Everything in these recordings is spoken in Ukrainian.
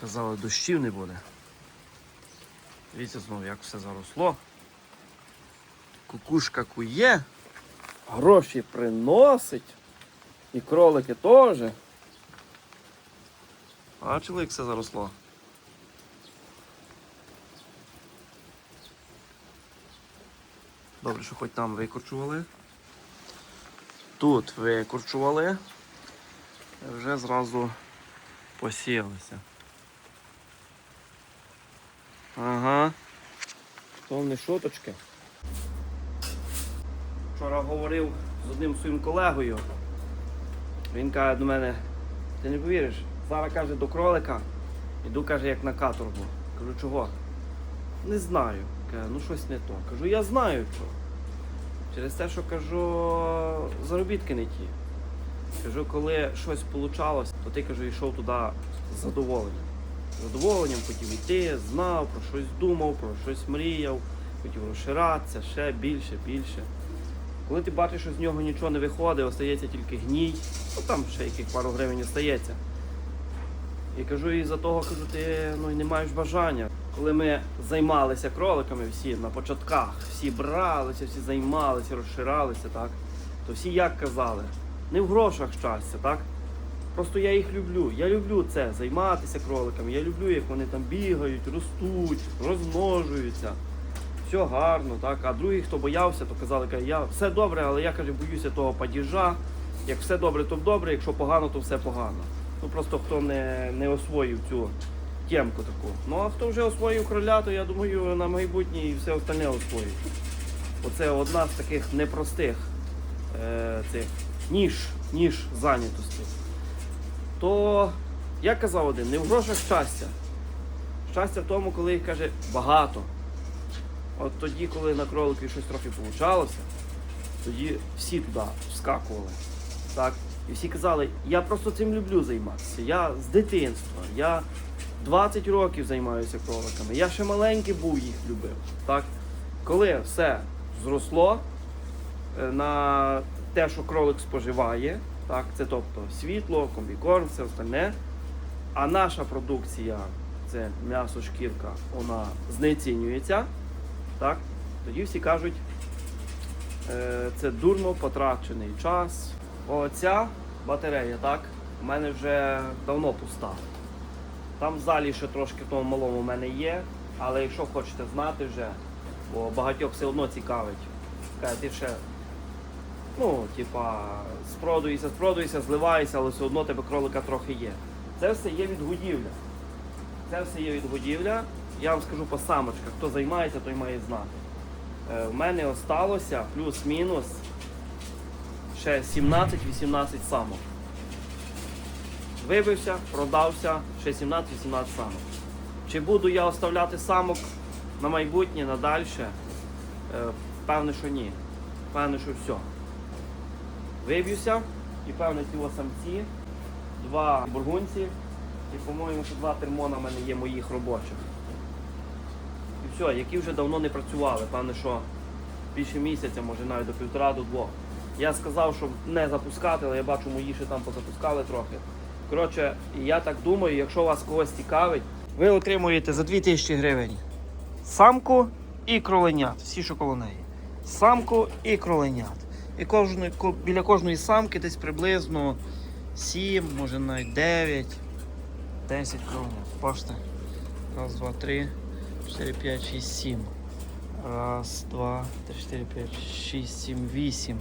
Казали, дощів не буде. Дивіться знову, як все заросло. Кукушка кує, гроші приносить. І кролики теж. Бачили, як все заросло? Добре, що хоч там викорчували. Тут викорчували. Вже зразу посіялися. Ага. То не шуточки. Вчора говорив з одним своїм колегою. Він каже до мене, ти не повіриш, зараз каже до кролика, іду каже, як на каторгу. Кажу, чого? Не знаю. Каже, ну щось не то. Кажу, я знаю чого. Через те, що кажу, заробітки не ті. Кажу, коли щось вийшло, то ти кажу, йшов туди з задоволенням. Хотів йти, знав, про щось думав, про щось мріяв, хотів розширатися ще більше, більше. Коли ти бачиш, що з нього нічого не виходить, остається тільки гній, ну там ще яких пару гривень остається. І кажу, і за того кажу, ти ну, не маєш бажання. Коли ми займалися кроликами всі на початках, всі бралися, всі займалися, розширалися, так, то всі як казали, не в грошах щастя, так? Просто я їх люблю. Я люблю це, займатися кроликами. Я люблю, як вони там бігають, ростуть, розмножуються. Все гарно, так. А другі, хто боявся, то казали, каже, я все добре, але я каже, боюся того падіжа. Як все добре, то добре, якщо погано, то все погано. Ну просто хто не, не освоїв цю тємку таку. Ну а хто вже освоїв кроля, то я думаю, на майбутнє і все остальне освоїть. Оце одна з таких непростих е, цих ніж, ніж зайнятості. То я казав один, не в грошах щастя. Щастя в тому, коли їх каже багато. От тоді, коли на кролики щось трохи получалося, тоді всі туди вскакували. Так? І всі казали, я просто цим люблю займатися. Я з дитинства, я 20 років займаюся кроликами. Я ще маленький був, їх любив. Так? Коли все зросло е, на те, що кролик споживає, так? це тобто світло, комбікорм, все остальне. А наша продукція, це м'ясо, шкірка, вона знецінюється. Так? Тоді всі кажуть, е, це дурно потрачений час. Оця батарея, так, у мене вже давно пуста. Там в залі ще трошки в тому малому в мене є, але якщо хочете знати вже, бо багатьох все одно цікавить, ти ще, ну, типа, спродуєшся, спродуєшся, зливаєшся, але все одно тебе кролика трохи є. Це все є відгодівля. Це все є відгодівля. Я вам скажу по самочках, хто займається, той має знати. Е, в мене осталося плюс-мінус ще 17-18 самок. Вибився, продався, ще 17-18 самок. Чи буду я оставляти самок на майбутнє, на дальше? Е, Певне, що ні. Певне, що все. Виб'юся і певне ці самці, два бургунці і, по-моєму, ще два термона в мене є моїх робочих. І все, які вже давно не працювали, певне, що більше місяця, може навіть до півтора до двох. Я сказав, щоб не запускати, але я бачу, мої ще там позапускали трохи. Коротше, я так думаю, якщо вас когось цікавить, ви отримуєте за 2000 гривень самку і кроленят, всі, що коло неї. Самку і кроленят. І кожної, біля кожної самки десь приблизно 7, може навіть 9, 10 кроленят. Бачите? Раз, два, три, 4, 5, 6, 7. Раз, два, три, 4, 5, 6, 7, 8.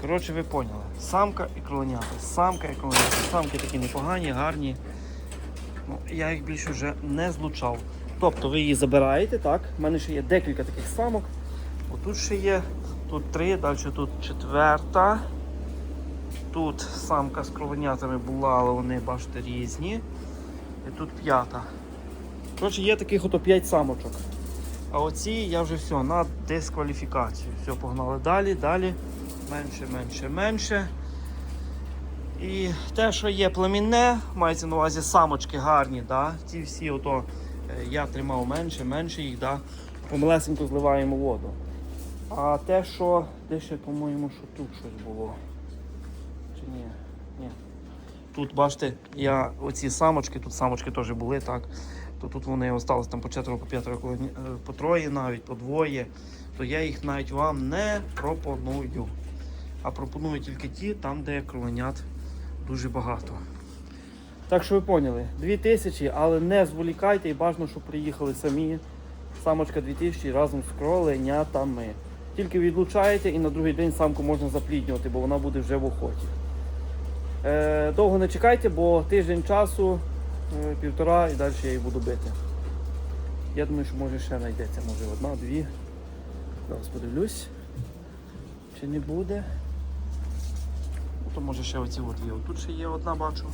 Коротше, ви поняли. Самка і кроленята. Самка і кроленята. Самки такі непогані, гарні. Ну, я їх більше вже не злучав. Тобто ви її забираєте, так? У мене ще є декілька таких самок. Отут ще є, тут три, далі тут четверта. Тут самка з кровенятами була, але вони, бачите, різні. І тут п'ята. Коротше, є таких ото 5 самочок. А оці я вже все на дискваліфікацію. Все, погнали далі, далі. Менше, менше, менше. І те, що є племінне, мається на увазі самочки гарні, да? ці всі ото е, я тримав менше, менше їх, да? помалесенько зливаємо воду. А те, що де ще, по-моєму, що тут щось було. Чи ні? Ні. Тут, бачите, я оці самочки, тут самочки теж були, так. То тут вони остались там по четверо, по п'ятеро, е, по троє навіть, по двоє. То я їх навіть вам не пропоную. А пропоную тільки ті, там, де кроленят дуже багато. Так що ви поняли, 2000, але не зволікайте і бажано, щоб приїхали самі. Самочка 2000 разом з кроленятами. Тільки відлучаєте і на другий день самку можна запліднювати, бо вона буде вже в охоті. Е, довго не чекайте, бо тиждень часу, е, півтора і далі я її буду бити. Я думаю, що може ще знайдеться, може одна, дві. Зараз подивлюсь. Чи не буде? Ну, то може ще оці от. Тут ще є одна, бачу.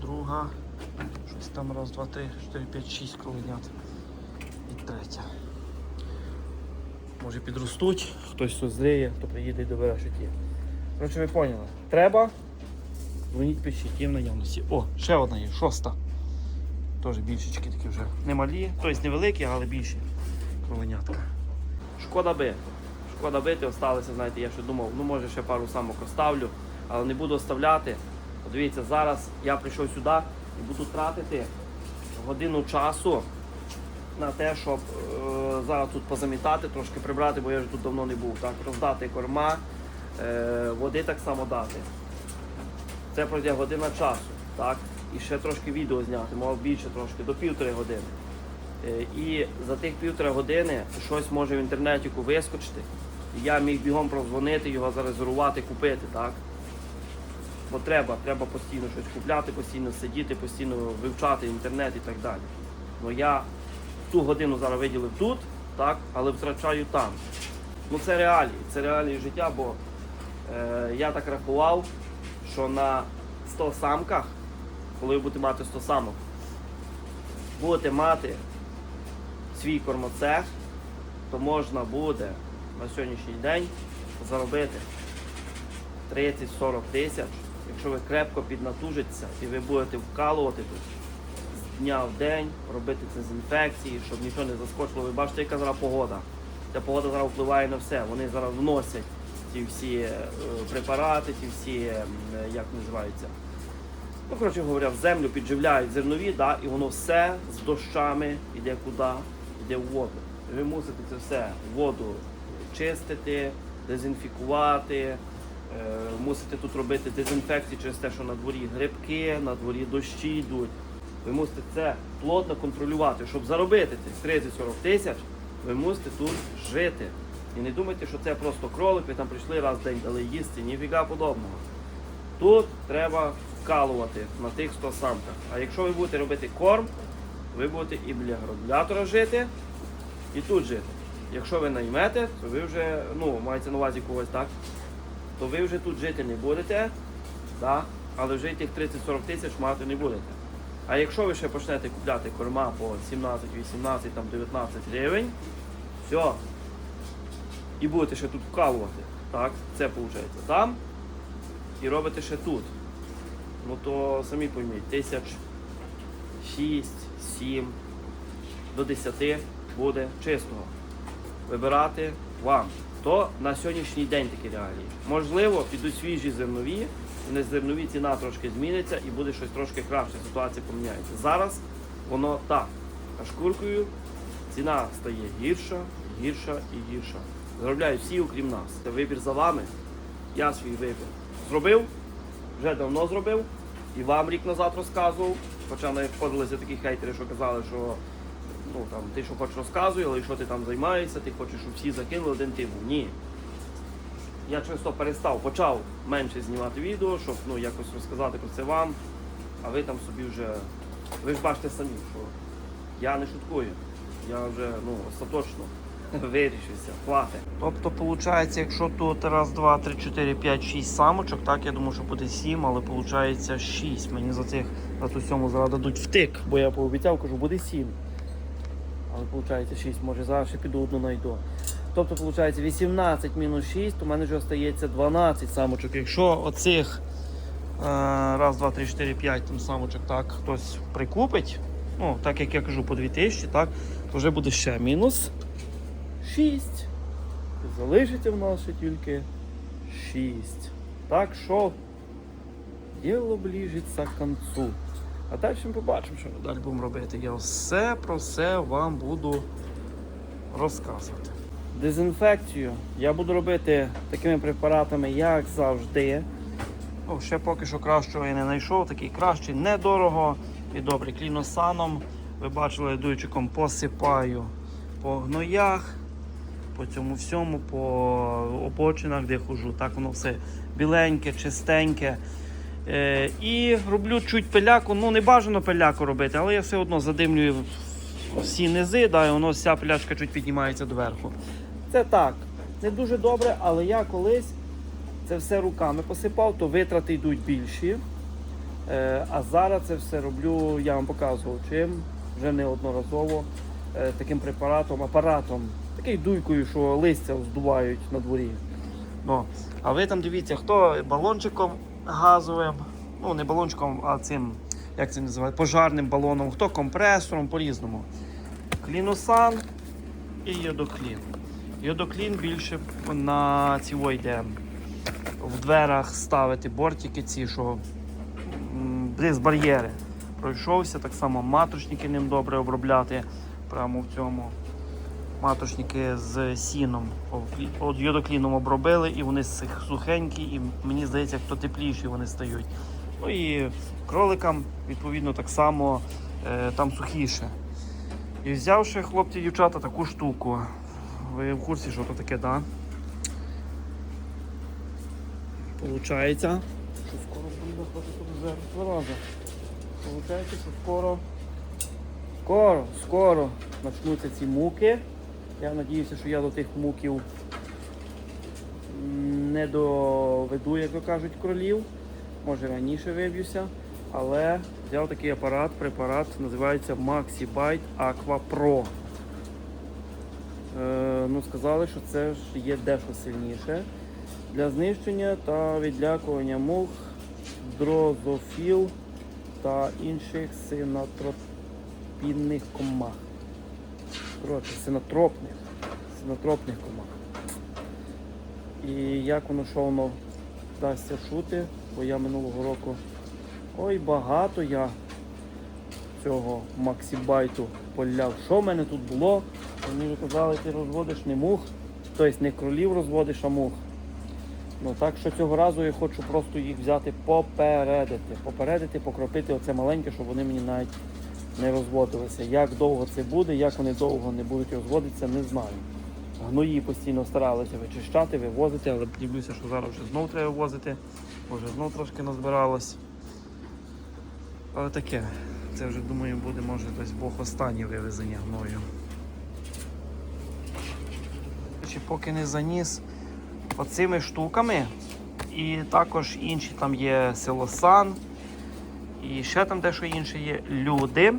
Друга. Щось там раз, два, три, чотири, п'ять, шість кроленят. І третя. Може підростуть, хтось созріє, хто приїде і добере що ті. Коротше, ви поняли. Треба. Дзвоніть пишіть, є в наявності. О, ще одна є, шоста. Теж більшечки такі вже. Не малі, тобто невеликі, але більші. Кроленятка. Шкода би. Шкода бити, осталося, знаєте, я ще думав, ну може ще пару самок оставлю, але не буду оставляти. Подивіться, зараз я прийшов сюди і буду тратити годину часу на те, щоб е, зараз тут позамітати, трошки прибрати, бо я вже тут давно не був. Так, роздати корма, е, води так само дати. Це пройде година часу, так? І ще трошки відео зняти, мав більше трошки, до півтори години. Е, І за тих півтори години щось може в інтернеті вискочити. Я міг бігом прозвонити, його зарезервувати, купити, так? Бо треба, треба постійно щось купляти, постійно сидіти, постійно вивчати інтернет і так далі. Ну я ту годину зараз виділив тут, так, але втрачаю там. Ну це реалії, це реалії життя, бо е, я так рахував, що на 100 самках, коли ви будете мати 100 самок, будете мати свій кормоцех, то можна буде на сьогоднішній день заробити 30-40 тисяч, якщо ви крепко піднатужитеся і ви будете вкалувати тут дня в день, робити дезінфекції, щоб нічого не заскочило. Ви бачите, яка зараз погода. Ця погода зараз впливає на все. Вони зараз вносять ті всі е, препарати, ті всі, е, як називаються. Ну, коротше говоря, в землю підживляють зернові, да, і воно все з дощами йде куди? Йде в воду. Ви мусите це все воду чистити, дезінфікувати, е, мусите тут робити дезінфекцію через те, що на дворі грибки, на дворі дощі йдуть. Ви мусите це плотно контролювати, щоб заробити цих 30-40 тисяч, ви мусите тут жити. І не думайте, що це просто кролик, ви там прийшли раз в день дали їсти, ніфіга подобного. Тут треба вкалувати на тих 100 самках. А якщо ви будете робити корм, ви будете і біля гранулятора жити, і тут жити. Якщо ви наймете, то ви вже, ну, мається на увазі когось так, то ви вже тут жити не будете, да? але вже тих 30-40 тисяч мати не будете. А якщо ви ще почнете купляти корма по 17, 18, там 19 гривень, все, і будете ще тут вкалувати, так, це виходить там, і робите ще тут. Ну то самі пойміть, тисяч 6, 7 до 10 буде чистого. Вибирати вам. То на сьогоднішній день такі реалії. Можливо, підуть свіжі зернові, на зернові ціна трошки зміниться і буде щось трошки краще, ситуація поміняється. Зараз воно так. А шкуркою ціна стає гірша, гірша і гірша. Заробляють всі, окрім нас. Це вибір за вами. Я свій вибір зробив, вже давно зробив, і вам рік назад розказував. Хоча не входилися такі хейтери, що казали, що ну, там, ти що хочеш розказуй, але що ти там займаєшся, ти хочеш, щоб всі закинули один ти. Ні. Я через то перестав, почав менше знімати відео, щоб ну, якось розказати про це вам, а ви там собі вже. Ви ж бачите самі, що я не шуткую. Я вже ну, остаточно вирішився, хватить. Тобто, виходить, якщо тут раз, два, три, чотири, п'ять, шість самочок, так я думаю, що буде сім, але виходить шість. Мені за цих за ту сьому зараз дадуть втик, бо я пообіцяв, кажу, буде сім. Але виходить 6, може зараз ще піду одну знайду. Тобто, виходить 18 мінус 6, то в мене вже остається 12 самочок. Якщо оцих е, раз, два, три, чотири, п'ять там самочок так хтось прикупить, ну, так як я кажу, по 2000, так, то вже буде ще мінус 6. Залишиться в нас ще тільки 6. Так що Діло ближиться к концу. А далі ми побачимо, що ми далі будемо робити. Я все про все вам буду розказувати. Дезінфекцію я буду робити такими препаратами, як завжди. Ну, ще поки що кращого я не знайшов. Такий кращий, недорого і добре. Кліносаном. Ви бачили, дуйчиком посипаю по гноях, по цьому всьому, по обочинах, де хожу. Так воно все біленьке, чистеньке. Е, і роблю чуть пиляку. Ну, не бажано пиляку робити, але я все одно задимлюю всі низи, да, і воно вся пляшка чуть піднімається доверху. Це так, не дуже добре, але я колись це все руками посипав, то витрати йдуть більші. Е, а зараз це все роблю, я вам показував чим, вже неодноразово е, таким препаратом, апаратом, такий дуйкою, що листя здувають на дворі. Ну, а ви там дивіться, хто балончиком газовим, ну не балончиком, а цим, як це називають, пожарним балоном, хто компресором, по-різному. Клінусан і йодоклін. Йодоклін більше на цього йде в дверах ставити бортики ці, що м, близь бар'єри. Пройшовся, так само маточники ним добре обробляти прямо в цьому. Маточники з сіном. От йодокліном обробили і вони сухенькі, і мені здається, хто тепліші вони стають. Ну і кроликам, відповідно, так само е, там сухіше. І взявши хлопці дівчата таку штуку. Ви в курсі, що то таке, так? Да? Получається, що скоро буде хватити тут зараза. Получається, що скоро, скоро, скоро почнуться ці муки. Я сподіваюся, що я до тих муків не доведу, як то кажуть, кролів. Може раніше виб'юся. Але взяв такий апарат, препарат, називається MaxiBite Aqua Pro. Е, ну, сказали, що це ж є дещо сильніше. Для знищення та відлякування мух, дрозофіл та інших синотропінних комах. Коротше, синотропних. Синотропних комах. І як воно що воно вдасться чути, бо я минулого року ой багато я цього максібайту поляв. Що в мене тут було? Мені вже казали, ти розводиш не мух, тобто не кролів розводиш, а мух. Ну так що цього разу я хочу просто їх взяти попередити. Попередити, покропити оце маленьке, щоб вони мені навіть не розводилися. Як довго це буде, як вони довго не будуть розводитися, не знаю. Гної постійно старалися вичищати, вивозити, але дивлюся, що зараз вже знов треба вивозити, бо вже знов трошки назбиралось. Але таке, це вже думаю буде, може десь Бог останнє вивезення гною. Поки не заніс оцими штуками. І також інші там є селосан. І ще там дещо інше є. Люди.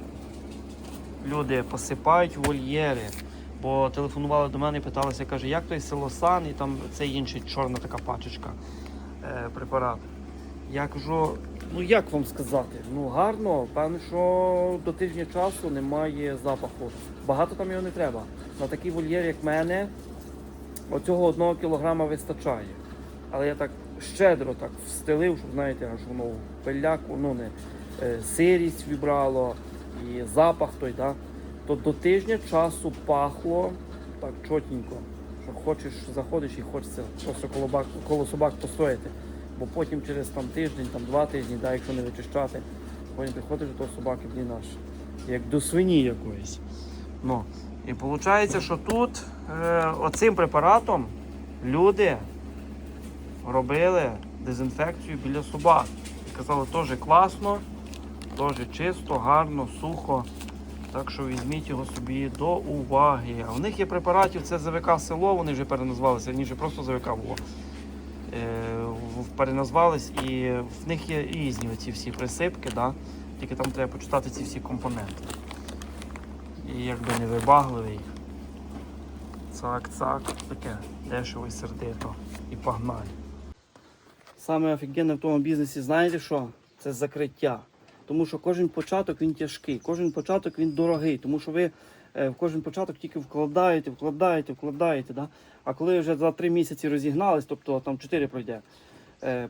Люди посипають вольєри. Бо телефонували до мене і питалися, каже, як той селосан, і там це інший чорна така пачечка е, препарат. Я кажу, ну як вам сказати? Ну гарно, певно, що до тижня часу немає запаху. Багато там його не треба. На такий вольєр, як мене, оцього одного кілограма вистачає. Але я так щедро так встелив, щоб знаєте, аж воно пиляку, ну не е, сирість вібрало і запах той, да? то до тижня часу пахло так чотенько, що хочеш, заходиш і хочеться просто коло, бак, коло собак постояти. Бо потім через там тиждень, там два тижні, да, якщо не вичищати, потім приходиш до того собаки, блін наш, як до свині якоїсь. Ну, і виходить, що тут е, оцим препаратом люди робили дезінфекцію біля собак. І казали, теж класно, теж чисто, гарно, сухо. Так що візьміть його собі до уваги. А в них є препаратів, це ЗВК село, вони вже переназвалися, раніше просто ЗВК було. Переназвались і в них є різні оці всі присипки, да? тільки там треба почитати ці всі компоненти. І якби не вибагливий. Цак-цак, таке дешево і сердито. І погнали. Саме офігенне в тому бізнесі, знаєте що? Це закриття. Тому що кожен початок він тяжкий, кожен початок він дорогий, тому що ви е, в кожен початок тільки вкладаєте, вкладаєте, вкладаєте. Да? А коли вже за три місяці розігнались, тобто там 4 пройде,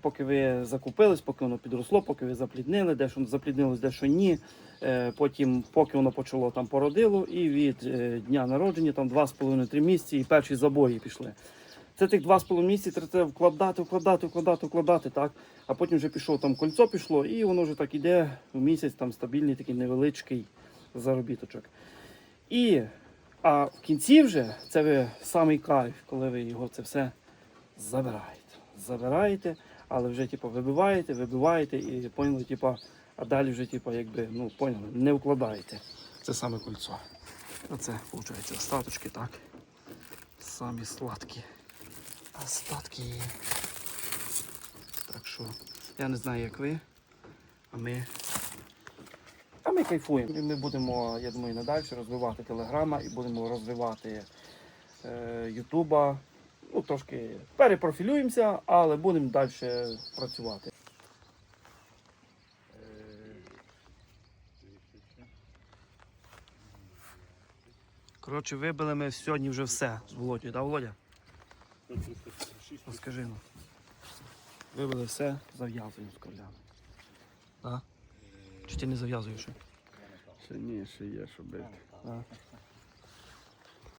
поки ви закупились, поки воно підросло, поки ви запліднили, дещо запліднилось, дещо ні. Е, Потім, поки воно почало там породило, і від е, дня народження, там 2,5-3 місяці, і перші забої пішли. Це тих 2,5 місяці треба вкладати, вкладати, вкладати, вкладати, так. А потім вже пішов там кольцо пішло, і воно вже так іде в місяць, там стабільний такий невеличкий заробіточок. І а в кінці вже це ви самий кайф, коли ви його це все забираєте. Забираєте, але вже типу, вибиваєте, вибиваєте і поняли, типу, а далі вже, типу, якби, ну, поняли, не вкладаєте. Це саме кольцо. Оце, виходить, остаточки, так. Самі сладкі. Остатки. Так що, я не знаю, як ви, а ми. А ми кайфуємо. І Ми будемо, я думаю, надалі розвивати телеграма і будемо розвивати е, Ютуба. Ну, трошки перепрофілюємося, але будемо далі працювати. Коротше, вибили ми сьогодні вже все з Володю, так, Володя? Розкажи ну. Вибили все, зав'язуємо з королями. Так? Чи ти не зав'язуєш? ще? Ні, ще є, що бити. Так.